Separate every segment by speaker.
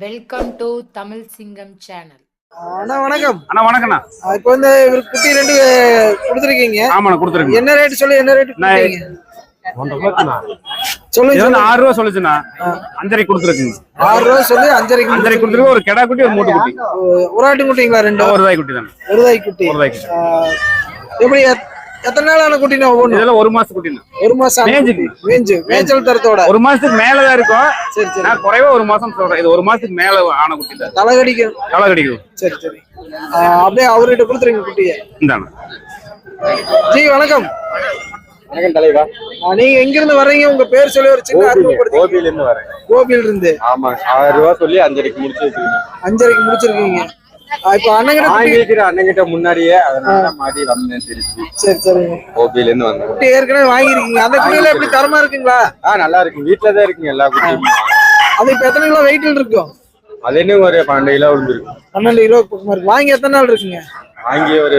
Speaker 1: Welcome to Tamil சிங்கம் channel
Speaker 2: அண்ணா வணக்கம்.
Speaker 3: அண்ணா வணக்கண்ணா
Speaker 2: ஆ, இப்போ வந்து இவர் குட்டி ரெண்டு கொடுத்துருக்கீங்க.
Speaker 3: ஆமாண்ணா கொடுத்துருங்க
Speaker 2: என்ன ரேட் சொல்லி என்ன ரேட்
Speaker 3: நான்
Speaker 2: சொல்லுங்க
Speaker 3: ஆறு ரூபா சொல்லுச்சுண்ணா. அஞ்சரை கொடுத்துருக்குங்க
Speaker 2: ஆறு ரூபா சொல்லி அஞ்சரைக்கு
Speaker 3: அஞ்சரை கொடுத்துருக்கு ஒரு கிடா குட்டி ஒரு மூட்டை குட்டி.
Speaker 2: ஒரு ஆட்டு குட்டிங்களா ரெண்டு?
Speaker 3: ஒரு ரூபாய் குட்டி தானே
Speaker 2: ஒரு குட்டி.
Speaker 3: ஒரு ரூபாய் குட்டி.
Speaker 2: எப்படி எத்தனை நாள் ஆன குட்டினா ஒவ்வொன்று
Speaker 3: இதெல்லாம் ஒரு மாசத்து குட்டிண்ணா
Speaker 2: ஒரு மாசம். குட்டி. மேய்ஞ்சு மேய்ச்சல் தரத்தோட.
Speaker 3: ஒரு மாசத்துக்கு மேலதான் இருக்கும்.
Speaker 2: சரி சரி.
Speaker 3: நான் குறைவா ஒரு மாசம் சொல்றேன். இது ஒரு மாசத்துக்கு மேல ஆன குட்டி தான்
Speaker 2: தலை கடிக்கும்.
Speaker 3: கடிக்கும்
Speaker 2: சரி. சரி அப்படியே அவர்கிட்ட கொடுத்துருங்க குட்டியை.
Speaker 3: இந்தாண்ணா
Speaker 2: ஜி வணக்கம்.
Speaker 4: வணக்கம் தலைவா.
Speaker 2: நீங்க எங்க இருந்து வர்றீங்க? உங்க பேர் சொல்லி ஒரு சின்ன
Speaker 4: கோபியில இருந்து வரேன்
Speaker 2: கோபியில இருந்து
Speaker 4: ஆமா ஆறு ரூபா சொல்லி அஞ்சரைக்கு முடிச்சு வச்சிருக்கீங்க
Speaker 2: அஞ்சரைக்கு முடிச்சிருக்கீங்க. இப்போ அண்ணங்கிட்ட
Speaker 4: வாங்கி
Speaker 2: குட்டி
Speaker 4: வைக்கிற அண்ணன்கிட்ட முன்னாடியே அதனால மாடி வந்தேன் திருச்சி
Speaker 2: சரி சரிங்க
Speaker 4: கோபியில இருந்து வந்தேன்.
Speaker 2: குட்டி ஏற்கனவே வாங்கியிருக்கீங்க. அந்த குட்டியில எப்படி தரமா இருக்குங்களா?
Speaker 4: ஆ நல்லா இருக்கு வீட்டுல தான் இருக்குங்க எல்லா குட்டியும்.
Speaker 2: அது இப்ப எத்தனை கிலோ வெயிட்ல இருக்கும்?
Speaker 4: அது என்ன ஒரு பன்னெண்டு கிலோ விழுந்துருக்கு.
Speaker 2: பன்னெண்டு கிலோ பக்கமா இருக்கு. வாங்கி எத்தனை நாள் இருக்குங்க?
Speaker 4: வாங்கி ஒரு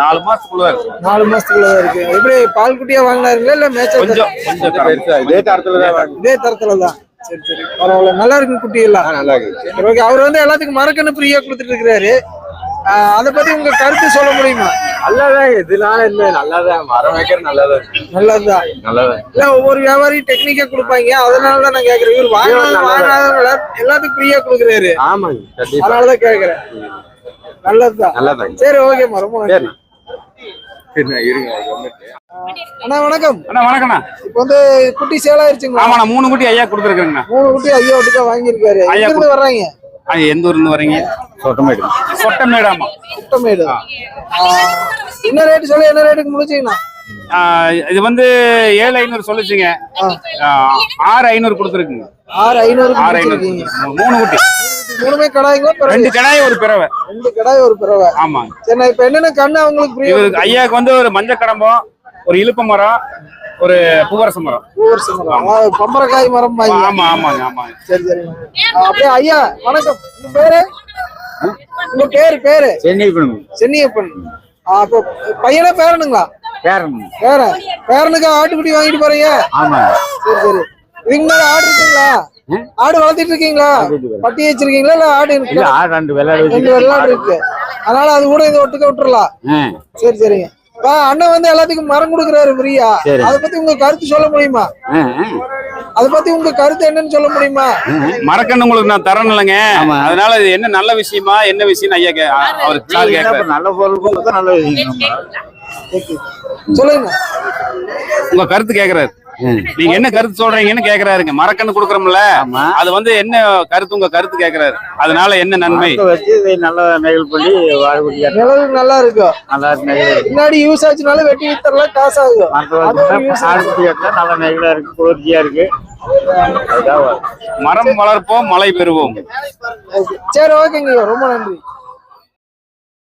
Speaker 3: நாலு மாசத்துக்குள்ள
Speaker 2: நாலு மாசத்துக்குள்ளதான் இருக்கு. எப்படி பால் குட்டியா வாங்கினாருங்களா இல்ல
Speaker 3: கொஞ்சம் கொஞ்சம்
Speaker 4: பெருசா. இதே தரத்துல தான்
Speaker 2: இதே தரத்துல தான் சரி சரி. பரவாயில்ல. நல்லா இருக்கு குட்டி எல்லாம்.
Speaker 4: நல்லா இருக்கு.
Speaker 2: ஓகே அவர் வந்து எல்லாத்துக்கும் மரக்கண்ணு ஃப்ரீயா கொடுத்துட்டு இருக்கிறாரு. அதை பத்தி உங்க கருத்து சொல்ல முடியுமா?
Speaker 4: நல்லாதான் இதனால இல்ல நல்லாதான். மரம் வைக்கிற நல்லாதான்
Speaker 2: நல்லதுதான்
Speaker 4: நல்லாதான்.
Speaker 2: இல்ல ஒவ்வொரு வியாபாரி டெக்னிக்கா கொடுப்பாங்க. அதனால தான் நான் கேக்குறேன். இவர் வாங்கினாலும் வாங்கினாதவங்க எல்லாத்துக்கும் ஃப்ரீயா கொடுக்குறாரு.
Speaker 4: ஆமாங்க.
Speaker 2: அதனாலதான் கேக்குறேன். நல்லதுதான்.
Speaker 4: நல்லாதாங்க
Speaker 2: சரி ஓகேம்மா ரொம்ப நன்றி
Speaker 4: இருங்க.
Speaker 2: அண்ணா வணக்கம்.
Speaker 3: அண்ணா வணக்கண்ணா
Speaker 2: இப்போ வந்து குட்டி சேலாயிருச்சுங்களா
Speaker 3: ஆமாண்ணா மூணு குட்டி ஐயா கொடுத்துருக்குங்கண்ணா
Speaker 2: மூணு குட்டி ஐயா ஒட்டுக்கா வாங்கியிருக்காரு.
Speaker 3: ஐயா
Speaker 2: இருந்து வர்றாங்க?
Speaker 3: ஐயா எந்த ஊர்ல இருந்து வரீங்க
Speaker 4: சொட்டமேடு.
Speaker 3: சொட்டமேடாமா
Speaker 2: குட்டமேடு ஆ, என்ன ரேட்டு சொல்லி என்ன ரேட்டுக்கு முடிச்சீங்கண்ணா?
Speaker 3: இது வந்து ஏழு ஐநூறு சொல்லுச்சுங்க. ஆறு ஐநூறு கொடுத்துருக்குங்க.
Speaker 2: ஆறு ஐநூறு
Speaker 3: ஆறு ஐநூறு மூணு குட்டி.
Speaker 2: மூணுமே கடாய்ங்களா
Speaker 3: ரெண்டு கடாய் ஒரு பிறவை.
Speaker 2: ரெண்டு கடாய் ஒரு பிறவை.
Speaker 3: ஆமாங்க.
Speaker 2: சரி நான் இப்ப என்னென்ன கண்ணு அவங்களுக்கு
Speaker 3: ஐயாவுக்கு வந்து ஒரு மஞ்சள் கடம்பம் ஒரு இலுப்ப மரம் ஒரு பூவரச மரம்.
Speaker 2: பம்பரக்காய் மரம் வாங்கி
Speaker 3: ஆமா ஆமாங்க ஆமாங்க
Speaker 2: சரி சரி. அப்படியே ஐயா வணக்கம். உங்க பேரு? உங்க பேரு பேரு?
Speaker 4: சென்னை
Speaker 2: சென்னியப்பன். ஆ, அப்போ பையனா பேரனுங்களா?
Speaker 4: பேரன்.
Speaker 2: பேரன் பேரனுக்கு ஆட்டுக்குட்டி வாங்கிட்டு போறீங்க?
Speaker 4: ஆமா.
Speaker 2: சரி சரி. இதுக்கு மேல ஆடு இருக்குங்களா? ஆடு வளர்த்திட்டு இருக்கீங்களா பட்டி வச்சிருக்கீங்களா? இல்ல ஆடு இருக்கு?
Speaker 4: ஆறு ரெண்டு வெள்ளாடு
Speaker 2: ரெண்டு வெள்ளாடு இருக்கு. அதனால அது கூட இதை ஒட்டுக்க விட்டுறலாம். சரி சரிங்க. அண்ணன் வந்து எல்லாத்துக்கும் மரம் கொடுக்குறாரு ஃப்ரீயா அதை பத்தி உங்க கருத்து சொல்ல முடியுமா? அதை பத்தி உங்க கருத்து என்னன்னு சொல்ல முடியுமா?
Speaker 3: மரக்கண்ணு உங்களுக்கு நான் தரணும் இல்லைங்க. அதனால இது என்ன நல்ல விஷயமா என்ன விஷயம் ஐயா கே- அவர் சார் கேட்கறாரு
Speaker 4: நல்ல பொருள் நல்ல விஷயம்.
Speaker 2: சொல்லுங்க.
Speaker 3: உங்க கருத்து கேக்குறாரு. நீங்க என்ன கருத்து சொல்றீங்கன்னு கேக்குறாருங்க. மரக்கண்ணு கொடுக்குறோம்ல. அது வந்து என்ன கருத்து? உங்க கருத்து கேக்குறாரு. அதனால என்ன நன்மை?
Speaker 4: வச்சு நல்லா நெகிழ் பண்ணி
Speaker 2: நிழல் நல்லா இருக்கும்
Speaker 4: நல்லா நெகிழ்
Speaker 2: பின்னாடி யூஸ் ஆச்சுனாலும் வெட்டி வித்தரலாம் காசு ஆகும்
Speaker 4: நல்லா நெகிழா இருக்கு குளிர்ச்சியா இருக்கு.
Speaker 3: மரம் வளர்ப்போம் மழை பெறுவோம்.
Speaker 2: சரி ஓகேங்க ரொம்ப நன்றி.